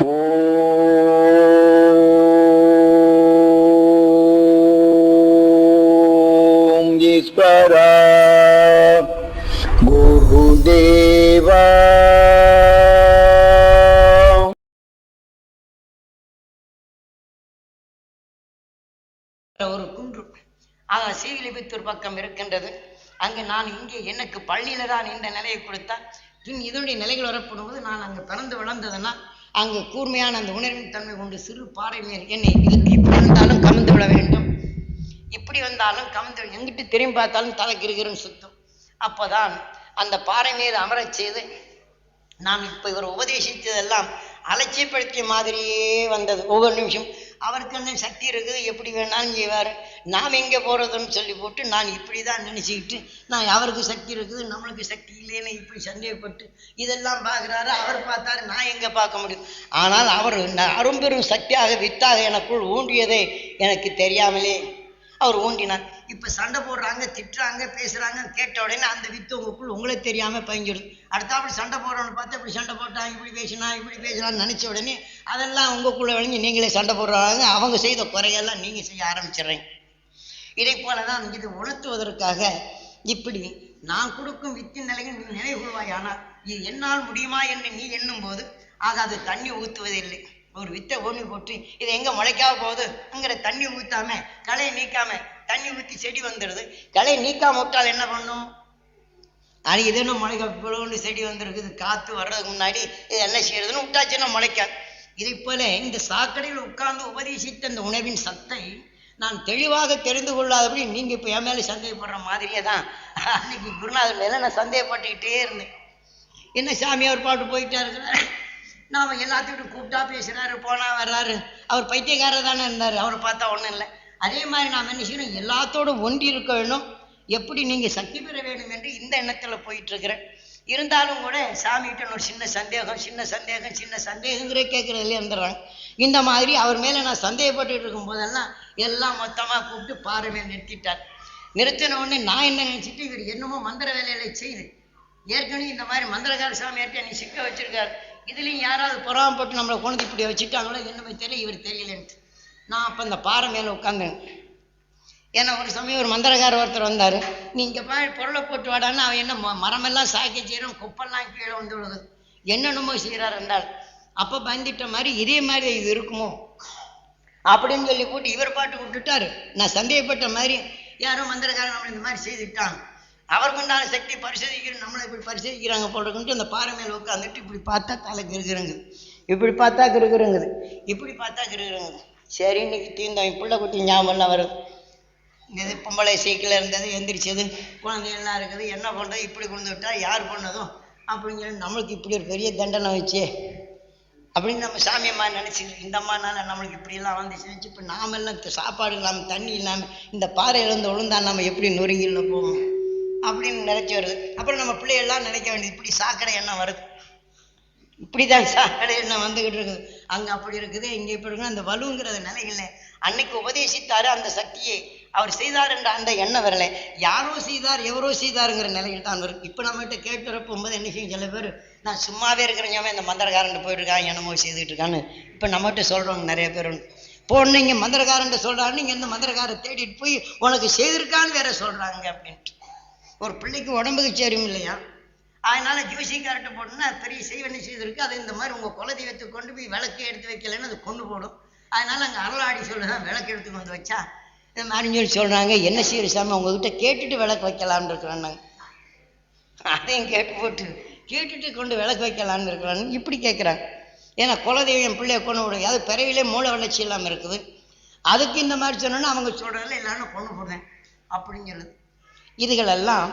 ஓம் ஈஸ்வரா ஒரு குன்று. ஆக சீவிலிபுத்தூர் பக்கம் இருக்கின்றது. அங்கு நான் இங்கே எனக்கு பள்ளியில தான் இந்த நிலையை கொடுத்தால் பின் இதனுடைய நிலைகள் வரப்படும்போது நான் அங்கு பிறந்து வளர்ந்ததுன்னா அங்கு கூர்மையான அந்த உணர்வின் தன்மை கொண்டு சிறு பாறை மேல் என்னை இதுக்கு இப்படி வந்தாலும் கமந்து விட வேண்டும். இப்படி வந்தாலும் கமந்து எங்கிட்டு திரும்பி பார்த்தாலும் தலை கிருகிருன்னு சுத்தம். அப்போதான் அந்த பாறை மீது அமரச் செய்து நாம் இப்போ இவர் உபதேசித்ததெல்லாம் அலட்சியப்படுத்திய மாதிரியே வந்தது. ஒவ்வொரு நிமிஷம் அவருக்கு என்ன சக்தி இருக்குது எப்படி வேணாலும் செய்வார். நாம் எங்கே போகிறதுன்னு சொல்லி போட்டு நான் இப்படி தான் நினச்சிக்கிட்டு நான் அவருக்கு சக்தி இருக்குது நம்மளுக்கு சக்தி இல்லைன்னு இப்படி சந்தேகப்பட்டு இதெல்லாம் பார்க்குறாரு அவர் பார்த்தாரு நான் எங்கே பார்க்க முடியும்? ஆனால் அவர் ந- அரும்பெரும் சக்தியாக வித்தாக எனக்குள் ஊன்றியதே எனக்கு தெரியாமலே. அவர் ஊண்டினார் இப்போ சண்டை போடுறாங்க திட்டுறாங்க பேசுகிறாங்க கேட்ட உடனே அந்த வித்து உங்களுக்குள் உங்களே தெரியாமல் பயஞ்சிடும் அடுத்தாப்படி சண்டை போடுறவனை பார்த்து இப்படி சண்டை போட்டான் இப்படி பேசினா இப்படி பேசுகிறான்னு நினைச்ச உடனே அதெல்லாம் உங்களுக்குள்ளே விளைஞ்சு நீங்களே சண்டை போடுறாங்க. அவங்க செய்த குறையெல்லாம் நீங்கள் செய்ய ஆரம்பிச்சிடுறீங்க. இதை போலதான் இது உணர்த்துவதற்காக இப்படி நான் கொடுக்கும் வித்தின் நிலையில் நீ நினைவு கொள்வாயானால் இது என்னால் முடியுமா என்று நீ எண்ணும் போது ஆக அது தண்ணி ஊற்றுவதில்லை ஒரு வித்தை ஒன்று போட்டு இது எங்க முளைக்காக போகுது? அங்கிற தண்ணி ஊத்தாம களையை நீக்காம தண்ணி ஊத்தி செடி வந்துடுது. களையை நீக்காம விட்டால் என்ன பண்ணும்? அது இது என்ன முளைக்க பிளவுன்னு செடி வந்திருக்குது. காத்து வர்றதுக்கு முன்னாடி இது என்ன செய்யறதுன்னு விட்டாச்சுன்னா முளைக்காது. இதை போல இந்த சாக்கடையில் உட்கார்ந்து உபதேசித்த அந்த உணவின் சத்தை நான் தெளிவாக தெரிந்து கொள்ளாதபடி நீங்க இப்ப என் மேல சந்தேகப்படுற மாதிரியே தான். அன்னைக்கு குருநாதர் மேல நான் சந்தேகப்பட்டுக்கிட்டே இருந்தேன். என்ன சாமி அவர் பாட்டு போயிட்டே இருக்கிறாரு நாம் எல்லாத்துக்கிட்டும் கூப்பிட்டா பேசுறாரு போனா வர்றாரு. அவர் பைத்தியக்காரர் தானே இருந்தார். அவரை பார்த்தா ஒன்றும் இல்லை. அதே மாதிரி நாம் என்ன செய்யணும்? எல்லாத்தோடும் ஒன்றி இருக்க வேணும் எப்படி நீங்கள் சக்தி பெற வேண்டும் என்று இந்த எண்ணத்தில் போயிட்டு இருக்கிறேன். இருந்தாலும் கூட சாமிகிட்ட ஒரு சின்ன சந்தேகம் சின்ன சந்தேகம் சின்ன சந்தேகங்கிற கேட்கறதுல இருந்துடுறாங்க. இந்த மாதிரி அவர் மேலே நான் சந்தேகப்பட்டு இருக்கும் போதெல்லாம் எல்லாம் மொத்தமாக கூப்பிட்டு பாருமே நிறுத்திட்டார். நிறுத்தின உடனே நான் என்ன நினச்சிட்டு இவர் என்னமோ மந்திர வேலைகளை செய்து ஏற்கனவே இந்த மாதிரி மந்திரகார சாமியார்ட்ட நீ சிக்க வச்சிருக்காரு. இதுலேயும் யாராவது பொறாமப்பட்டு நம்மளை கொண்டு இப்படி வச்சுட்டாங்களோ என்னமே தெரியல இவர் தெரியலன்ட்டு. நான் அப்போ அந்த பாறை மேலே உட்காந்தேன் ஏன்னா ஒரு சமயம் ஒரு மந்திரக்கார ஒருத்தர் வந்தாரு. நீங்கள் பா பொருளை போட்டு வாடான்னு அவன் என்ன ம- மரமெல்லாம் சாக்கி செய்கிறோம் குப்பெல்லாம் கீழே வந்து விழுது. என்னென்னமோ செய்யறாரு என்றால் அப்ப பந்திட்ட மாதிரி இதே மாதிரி இது இருக்குமோ? அப்படின்னு சொல்லி போட்டு இவர் பாட்டு விட்டுட்டாரு. நான் சந்தேகப்பட்ட மாதிரி யாரோ மந்திரக்காரன் நம்மளை இந்த மாதிரி செய்துட்டான். அவருக்குண்டான சக்தி பரிசோதிக்கிற நம்மளை இப்படி பரிசோதிக்கிறாங்க போட்டுக்கிட்டு அந்த பாறை மேல உட்காந்துட்டு இப்படி பார்த்தா தலை கிருக்குறங்குது இப்படி பார்த்தா கிருக்குறங்குது இப்படி பார்த்தா கிருக்குறங்குது சரி இன்னைக்கு தீர்ந்தவன் பிள்ளை குட்டி ஞாபகம் வருது. இது பொம்பளை சீக்கிரம் இருந்தது எந்திரிச்சது குழந்தைகள்லாம் இருக்குது என்ன பண்ணுறது இப்படி கொண்டு விட்டால் யார் பண்ணதும்? அப்படின்னு சொல்லி நம்மளுக்கு இப்படி ஒரு பெரிய தண்டனை வச்சு. அப்படின்னு நம்ம சாமியம்மா நினச்சிக்கிட்டு இந்த அம்மானால நம்மளுக்கு இப்படியெல்லாம் வந்துச்சு வச்சு இப்போ நாமெல்லாம் த- சாப்பாடு இல்லாமல் தண்ணி இல்லாமல் இந்த பாறையில இருந்து விழுந்தா நம்ம எப்படி நொறுங்கில போவோம்? அப்படின்னு நினைச்சி வருது. அப்புறம் நம்ம பிள்ளைகள்லாம் நினைக்க வேண்டியது இப்படி சாக்கடை எண்ணம் வருது. இப்படி தான் சாக்கடை எண்ணம் வந்துக்கிட்டு இருக்குது. அங்கே அப்படி இருக்குது இங்கே இப்படி இருக்குது. அந்த வலுங்கிறது நிலையில் அன்னைக்கு உபதேசித்தாரு அந்த சக்தியை. அவர் செய்தார் என்ற அந்த எண்ணம் வரல யாரோ செய்தார் எவரோ செய்தாருங்கிற நிலையில் தான் வரும். இப்போ நம்மகிட்ட கேட்டு போகும்போது என்ன செய்யும்? சில பேர் நான் சும்மாவே இருக்கிறவங்க இந்த மந்திரக்காரன் போயிட்டுருக்கான் என்னமோ செய்துட்டு இருக்கான்னு. இப்போ நம்மகிட்ட சொல்றவங்க நிறைய பேர் உண்டு. போனீங்க மந்திரக்காரன் சொல்கிறாரு நீங்கள் இந்த மந்திரக்காரை தேடிட்டு போய் உனக்கு செய்திருக்கான்னு வேற சொல்கிறாங்க அப்படின்ட்டு. ஒரு பிள்ளைக்கு உடம்புக்கு சேரும் இல்லையா? அதனால ஜோசிக்கார்ட்ட போட்டோம்னா பெரிய செய்வனை செய்திருக்கு? அது இந்த மாதிரி உங்கள் குலதெய்வத்தை கொண்டு போய் விளக்கு எடுத்து வைக்கலைன்னு அது கொண்டு போடும். அதனால அங்கே அருளாடி சொல்லுதான் விளக்கு எடுத்து கொண்டு வச்சா இந்த மாதிரி சொல்லி சொல்றாங்க. என்ன செய்யுற சாமி உங்ககிட்ட கேட்டுட்டு விளக்கு வைக்கலாம்னு இருக்கிறாங்க அதையும் கேட்டு போட்டு கேட்டுட்டு கொண்டு விளக்கு வைக்கலாம்னு இருக்கிறான் இப்படி கேட்குறாங்க ஏன்னா குலதெய்வம் என் பிள்ளைய கொண்டு விடுங்க. அது பிறவிலே மூளை வளர்ச்சி இல்லாமல் இருக்குது. அதுக்கு இந்த மாதிரி சொன்னோன்னா அவங்க சொல்கிறதில்ல எல்லாரும் கொண்டு போடுறேன் அப்படின்னு சொல்லுது. இதுகளெல்லாம்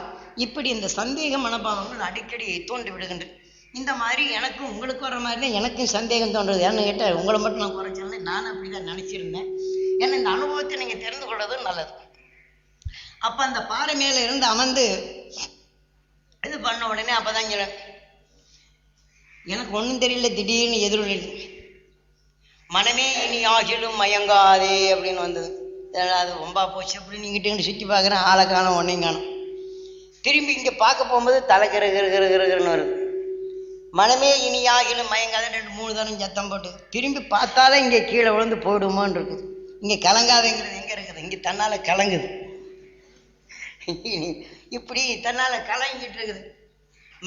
இப்படி இந்த சந்தேக மனோபாவங்கள் அடிக்கடி தோன்றி விடுகின்றன. இந்த மாதிரி எனக்கும் உங்களுக்கு வர மாதிரி தான் எனக்கும் சந்தேகம் தோன்றுறது ஏன்னு கேட்டால் உங்களை மட்டும் நான் குறைச்சல நானும் அப்படி தான் நினச்சிருந்தேன். ஏன்னா இந்த அனுபவத்தை நீங்கள் தெரிந்து கொள்வது நல்லது. அப்போ அந்த பாறை மேலே இருந்து அமர்ந்து இது பண்ண உடனே அப்பதான் சொல்ல எனக்கு ஒன்றும் தெரியல திடீர்னு எதிரொலி மனமே இனி ஆகிலும் மயங்காதே அப்படின்னு வந்தது. அது ரொம்ப போச்சு அப்படின்னு இங்கிட்டு சுற்றி பார்க்குறேன் ஆளை காணும் ஒன்றையும் காணும். திரும்பி இங்கே பார்க்க போகும்போது தலை கிரு கிரு கிரு கிருன்னு வருது. மனமே இனியாகிலும் மயங்காத ரெண்டு மூணு தானும் சத்தம் போட்டு. திரும்பி பார்த்தாலே இங்கே கீழே விழுந்து போயிடுமோன்னு இருக்குது. இங்கே கலங்காதங்கிறது எங்கே இருக்குது? இங்கே தன்னால் கலங்குது. இப்படி தன்னால் கலங்கிட்டு இருக்குது.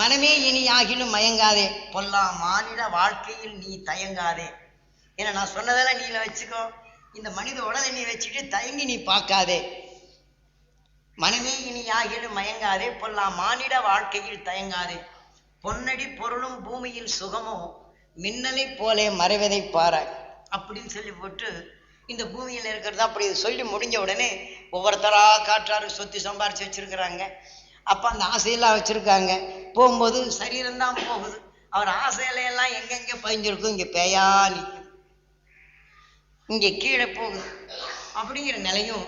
மனமே இனி ஆகிலும் மயங்காதே. பொல்லா மானிட வாழ்க்கையில் நீ தயங்காதே. ஏன்னா நான் சொன்னதெல்லாம் நீல வச்சுக்கோ. இந்த மனித உடலை நீ வச்சுட்டு தயங்கி நீ பார்க்காதே. மனமே இனி ஆகிலும் மயங்காதே. பொல்லா மானிட வாழ்க்கையில் தயங்காதே. பொன்னடி பொருளும் பூமியில் சுகமோ மின்னலை போலே மறைவதை பாராய். அப்படின்னு சொல்லி போட்டு இந்த பூமியில் இருக்கிறது அப்படி சொல்லி முடிஞ்ச உடனே ஒவ்வொருத்தரா காற்றாறு சொத்து சம்பாரிச்சு வச்சிருக்கிறாங்க. அப்போ அந்த ஆசையெல்லாம் வச்சிருக்காங்க. போகும்போது சரீரம்தான் போகுது. அவர் ஆசையில எல்லாம் எங்கெங்கே பதிஞ்சிருக்கும் இங்கே பேயா நிற்கும் இங்கே கீழே போகுது. அப்படிங்கிற நிலையும்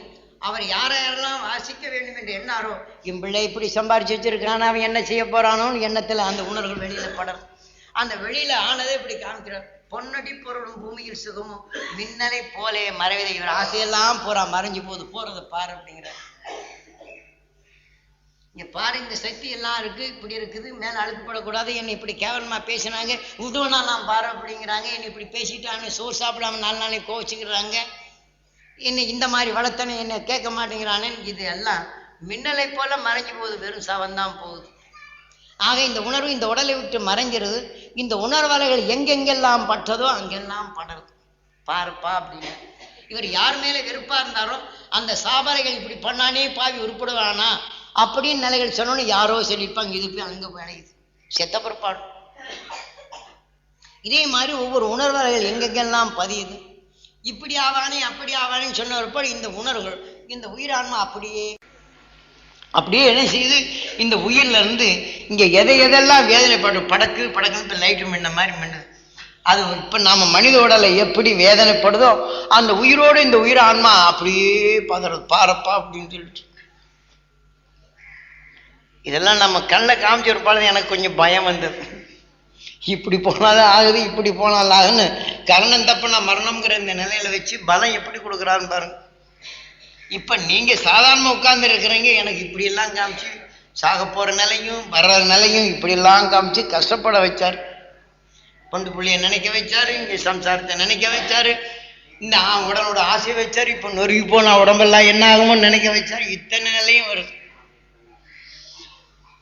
அவர் யார யாரெல்லாம் வாசிக்க வேண்டும் என்று எண்ணாரோ என் பிள்ளை இப்படி சம்பாரிச்சு வச்சிருக்கான் அவன் என்ன செய்ய போறானோன்னு எண்ணத்தில் அந்த உணர்வு வெளியில படரும். அந்த வெளியில ஆனதே இப்படி காமிக்கிறார். பொன்னடி பொருளும் பூமியில் சுகமும் மின்னலை போலே மறைவதை இவர் ஆசையெல்லாம் போறா மறைஞ்சு போகுது. போறதை பாரு அப்படிங்கிற. இங்க பாரு இந்த சக்தி எல்லாம் இருக்கு இப்படி இருக்குது மேல அழுக்கப்படக்கூடாது என்னை இப்படி கேவலமா பேசினாங்க உதவனா நான் பாரு அப்படிங்கிறாங்க என்னை இப்படி பேசிட்டாங்க சோறு சாப்பிடாம நாலு நாளைக்கு கோவிச்சுக்கிறாங்க என்னை இந்த மாதிரி வளர்த்தனை என்னை கேட்க மாட்டேங்கிறானே இது எல்லாம் மின்னலை போல மறைஞ்சு போகுது வெறும் சவந்தான் போகுது. ஆக இந்த உணர்வு இந்த உடலை விட்டு மறைஞ்சிருது. இந்த உணர்வலைகள் எங்கெங்கெல்லாம் பட்டதோ அங்கெல்லாம் படருது பாருப்பா அப்படின்னு. இவர் யார் மேல வெறுப்பா இருந்தாரோ அந்த சாபரைகள் இப்படி பண்ணானே பாவி உருப்படுவானா அப்படின்னு நிலைகள் சொன்னோன்னு யாரோ சொல்லியிருப்பாங்க. இது போய் அங்கே போய் செத்த பிற்பாடு. இதே மாதிரி ஒவ்வொரு உணர்வலைகள் எங்கெங்கெல்லாம் பதியுது. இப்படி ஆவானே அப்படி ஆவானேன்னு சொன்ன பிற்பாடு இந்த உணர்வுகள் இந்த உயிரான்மா அப்படியே அப்படியே என்ன செய்யுது இந்த உயிர்லேருந்து இருந்து எதை எதெல்லாம் வேதனைப்படும் படக்கு படக்குன்னு இப்போ லைட்டு மின்ன மாதிரி மின்னுது. அது இப்போ நம்ம மனித உடலை எப்படி வேதனைப்படுதோ அந்த உயிரோடு இந்த உயிர் ஆன்மா அப்படியே பதறது பாரப்பா அப்படின்னு சொல்லிட்டு. இதெல்லாம் நம்ம கண்ணில் காமிச்சிருப்பாலும் எனக்கு கொஞ்சம் பயம் வந்தது. இப்படி போனாதான் ஆகுது இப்படி போனாலும் ஆகுன்னு கரணம் தப்புனா மரணம்ங்கிற இந்த நிலையில வச்சு பலம் எப்படி கொடுக்குறான்னு பாருங்க. இப்ப நீங்க சாதாரண உட்கார்ந்து இருக்கிறீங்க எனக்கு இப்படி எல்லாம் காமிச்சு சாக போற நிலையும் வர்ற நிலையும் இப்படி எல்லாம் காமிச்சு கஷ்டப்பட வச்சார். பொண்டு புள்ளிய நினைக்க வச்சாரு இங்க சம்சாரத்தை நினைக்க வச்சாரு. இந்த ஆ- உடலோட ஆசை வச்சாரு இப்ப நொறுக்கி போன உடம்பெல்லாம் என்ன ஆகுமோன்னு நினைக்க வச்சாரு. இத்தனை நிலையும் வருது.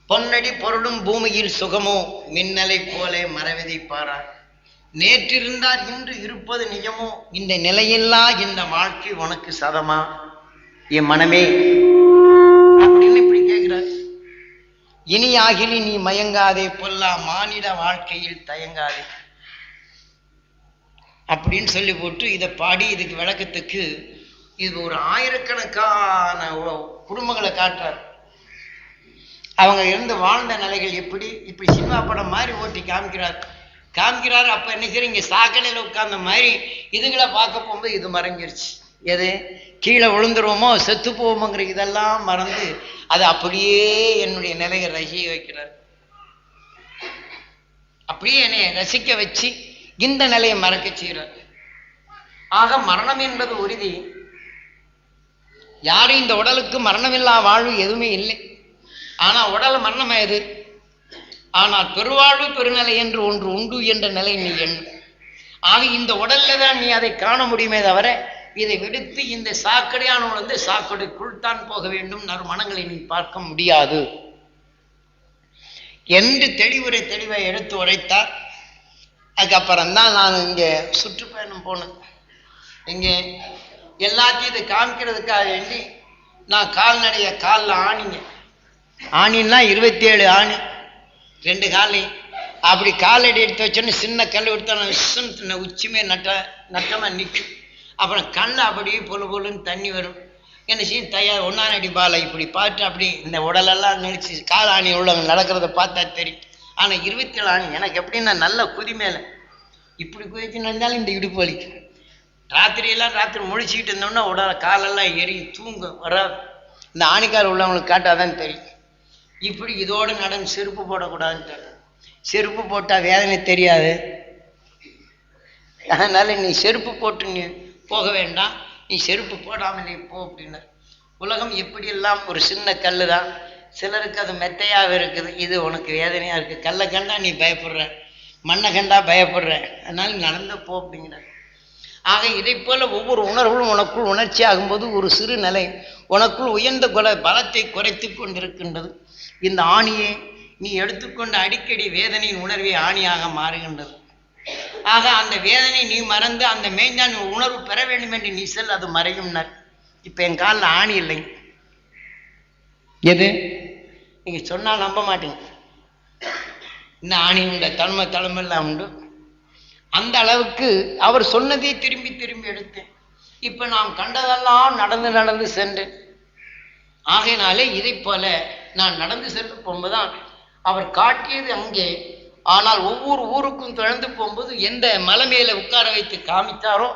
பொன்னடி பொருளும் பூமியில் சுகமோ மின்னலை போலே மறைவதை பாரார் நேற்றிருந்தார் இன்று இருப்பது நிஜமோ இந்த நிலையில்லா இந்த வாழ்க்கை உனக்கு சதமா? என் மனமே. அப்படின்னு இப்படி கேட்கிறார். இனி ஆகிலி நீ மயங்காதே பொல்லா மானிட வாழ்க்கையில் தயங்காதே. அப்படின்னு சொல்லி போட்டு இதை பாடி இதுக்கு விளக்கத்துக்கு இது ஒரு ஆயிரக்கணக்கான குடும்பங்களை காட்டுறார். அவங்க இருந்து வாழ்ந்த நிலைகள் எப்படி? இப்படி சினிமா படம் மாதிரி ஓட்டி காமிக்கிறார். காமிக்கிறார் அப்போ என்ன செய்யற இங்கே சாக்கடையில் உட்கார்ந்த மாதிரி இதுங்களை பார்க்க போகும்போது இது மறைஞ்சிருச்சு. எது? கீழே விழுந்துருவோமோ செத்து போவோமோங்கிற இதெல்லாம் மறந்து அது அப்படியே என்னுடைய நிலையை ரசிக்க வைக்கிறார். அப்படியே என்னை ரசிக்க வச்சு இந்த நிலையை மறக்க செய்கிறார். ஆக மரணம் என்பது உறுதி. யாரும் இந்த உடலுக்கு மரணமில்லா வாழ்வு எதுவுமே இல்லை. ஆனா உடல் மரணமாயது ஆனால் பெருவாழ்வு பெருநிலை என்று ஒன்று உண்டு என்ற நிலை நீ எண்ணு. ஆக இந்த உடல்ல தான் நீ அதை காண முடியுமே தவிர இதை விடுத்து இந்த சாக்கடையானவன் வந்து சாக்கடைக்குள் தான் போக வேண்டும் நறுமணங்களை நீ பார்க்க முடியாது. என்று தெளிவுரை தெளிவை எடுத்து உரைத்தார். அதுக்கப்புறம் தான் நான் இங்கே சுற்றுப்பயணம் போனேன். இங்கே எல்லாத்தையும் இதை காமிக்கிறதுக்காக வேண்டி நான் கால்நடைய காலில் ஆணிங்க ஆணின்னா இருபத்தி ஏழு ஆணி ரெண்டு காலையும் அப்படி காலடி எடுத்து வச்சோன்னே சின்ன கல் எடுத்தோன்னா உச்சிமே நட்ட நட்டமாக நிற்கும் அப்புறம் கண்ணில் அப்படியே பொழு பொழுன்னு தண்ணி வரும். என்ன செய்யும்? தயார் ஒன்றாம் அடி பாலை இப்படி பார்த்து அப்படி இந்த உடலெல்லாம் நெரிச்சு கால் ஆணி உள்ளவங்க நடக்கிறத பார்த்தா தெரியும். ஆனால் இருபத்தி ஏழு ஆணி எனக்கு எப்படின்னா நல்ல குதி மேலே. இப்படி குதிச்சு நடந்தாலும் இந்த இடுப்பு வலிக்கும் ராத்திரியெல்லாம் ராத்திரி முழிச்சுக்கிட்டு இருந்தோம்னா உடல் காலெல்லாம் எரியும் தூங்கும் வராது. இந்த ஆணிக்கால் உள்ளவங்களுக்கு காட்டாதான் தெரியும். இப்படி இதோடு நடந்து செருப்பு போடக்கூடாதுன்னு செருப்பு போட்டால் வேதனை தெரியாது. அதனால நீ செருப்பு போட்டு நீ போக வேண்டாம். நீ செருப்பு போடாமலே போ அப்படின்னார். உலகம் எப்படியெல்லாம் ஒரு சின்ன கல்லு தான் சிலருக்கு அது மெத்தையாக இருக்குது. இது உனக்கு வேதனையாக இருக்குது கல்லை கண்டா நீ பயப்படுற. மண்ணை கண்டா பயப்படுற. அதனால நடந்து போ அப்படிங்கிறார். ஆக இதை ஒவ்வொரு உணர்வுகளும் உனக்குள் உணர்ச்சி ஆகும்போது ஒரு சிறு நிலை உனக்குள் உயர்ந்த குல பலத்தை குறைத்து கொண்டிருக்கின்றது. இந்த ஆணியை நீ எடுத்துக்கொண்ட அடிக்கடி வேதனையின் உணர்வை ஆணியாக மாறுகின்றது. ஆக அந்த வேதனை நீ மறந்து அந்த மேஞ்சான் உணர்வு பெற வேண்டும் என்று நீ செல் அது மறையும்னர். இப்போ என் காலில் ஆணி இல்லை. எது? நீங்கள் சொன்னால் நம்ப மாட்டீங்க. இந்த ஆணி உண்டு தன்மை தலைமையெல்லாம் உண்டு. அந்த அளவுக்கு அவர் சொன்னதே திரும்பி திரும்பி எடுத்தேன். இப்போ நாம் கண்டதெல்லாம் நடந்து நடந்து சென்றேன். ஆகையினாலே இதை போல நான் நடந்து செல்ல போகும்போதுதான் அவர் காட்டியது அங்கே ஆனால் ஒவ்வொரு ஊருக்கும் தொடர்ந்து போகும்போது எந்த மலை மேலே உட்கார வைத்து காமித்தாரோ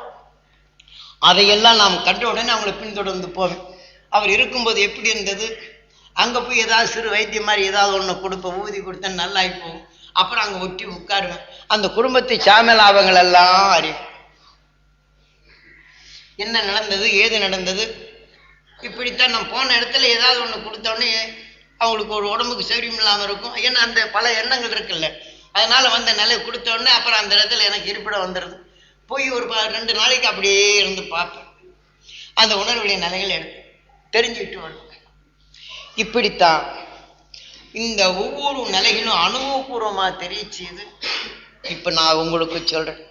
அதையெல்லாம் நாம் கண்ட உடனே அவங்களை பின்தொடர்ந்து போவேன். அவர் இருக்கும்போது எப்படி இருந்தது? அங்கே போய் ஏதாவது சிறு வைத்தியம் மாதிரி ஏதாவது ஒன்று கொடுப்பேன் ஊதி கொடுத்தா நல்லா போகும். அப்புறம் அங்கே ஒட்டி உட்காருவேன். அந்த குடும்பத்தை சாம லாபங்கள் எல்லாம் அறியும் என்ன நடந்தது ஏது நடந்தது? இப்படித்தான் நான் போன இடத்துல ஏதாவது ஒன்று கொடுத்தோடனே அவங்களுக்கு ஒரு உடம்புக்கு சௌரியம் இல்லாமல் இருக்கும். ஏன்னா அந்த பல எண்ணங்கள் இருக்குல்ல. அதனால வந்த நிலை கொடுத்தோடனே அப்புறம் அந்த இடத்துல எனக்கு இருப்பிடம் வந்துடுது போய் ஒரு ரெண்டு நாளைக்கு அப்படியே இருந்து பார்ப்பேன் அந்த உணர்வுடைய நிலைகள் எடுத்து தெரிஞ்சுக்கிட்டு வருவேன் இப்படித்தான் இந்த ஒவ்வொரு நிலைகளும் அனுபவபூர்வமாக தெரிய செய்து இப்போ நான் உங்களுக்கு சொல்கிறேன்